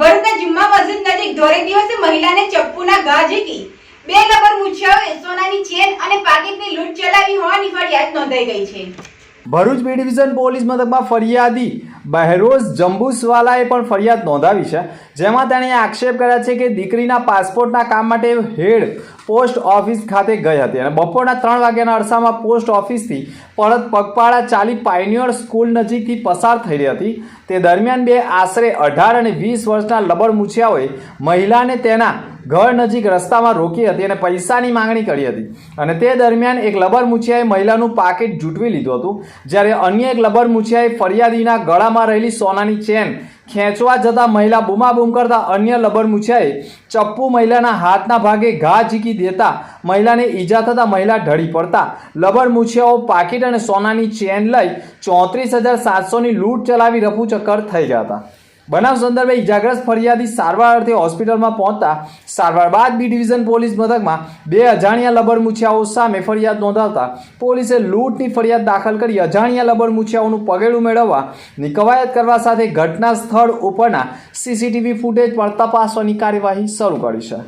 ભરૂચના જુમ્મા મસ્જિદ નજીક ધોરે દિવસે મહિલાને ચપ્પુના ઘા ઝીકી. બે લબર મૂછિયાઓએ સોનાની ચેન અને પાકીટની લૂંટ ચલાવી હોવાની ફરિયાદ નોંધાઈ ગઈ છે. ભરૂચ બી ડિવિઝન પોલીસ મથકમાં ફરિયાદી બહેરોઝ જંબુસવાલાએ પણ ફરિયાદ નોંધાવી છે, જેમાં તેણે આક્ષેપ કર્યા છે કે દીકરીના પાસપોર્ટના કામ માટે હેડ પોસ્ટ ઓફિસ ખાતે ગઈ હતી અને બપોરના ત્રણ વાગ્યાના અરસામાં પોસ્ટ ઓફિસથી પરત પગપાળા ચાલી પાયનિયર સ્કૂલ નજીકથી પસાર થઈ રહી હતી. તે દરમિયાન બે આશરે અઢાર અને વીસ વર્ષના લબડ મૂછિયાઓએ મહિલાને તેના ઘર નજીક રસ્તામાં રોકી હતી અને પૈસાની માંગણી કરી હતી. અને તે દરમિયાન એક લબર મૂછિયાએ મહિલાનું પાકીટ જૂટવી લીધું હતું. જ્યારે અન્ય એક લબર મૂછિયાએ ફરિયાદીના ગળામાં રહેલી સોનાની ચેન ખેંચવા જતા મહિલા બૂમાબૂમ કરતા અન્ય લબર મૂછિયાએ ચપ્પુ મહિલાના હાથના ભાગે ઘા ઝીકી દેતા મહિલાને ઈજા થતા મહિલા ઢળી પડતા. લબર મૂછિયાઓ પાકીટ અને સોનાની ચેન લઈ ચોત્રીસ હજાર સાતસોની લૂંટ ચલાવી રફુચક્કર થઈ ગયા હતા. બનાવ સંદર્ભે ઇજાગ્રસ્ત ફરિયાદી સારવાર અર્થે હોસ્પિટલમાં પહોંચતા સારવાર બાદ બી ડિવિઝન પોલીસ મથકમાં બે અજાણ્યા લબર મૂછિયાઓ સામે ફરિયાદ નોંધાવતા પોલીસે લૂંટની ફરિયાદ દાખલ કરી અજાણ્યા લબર મૂછિયાઓનું પગેડું મેળવવાની કવાયત કરવા સાથે ઘટના સ્થળ ઉપરના સીસીટીવી ફૂટેજ પર તપાસવાની કાર્યવાહી શરૂ કરી છે.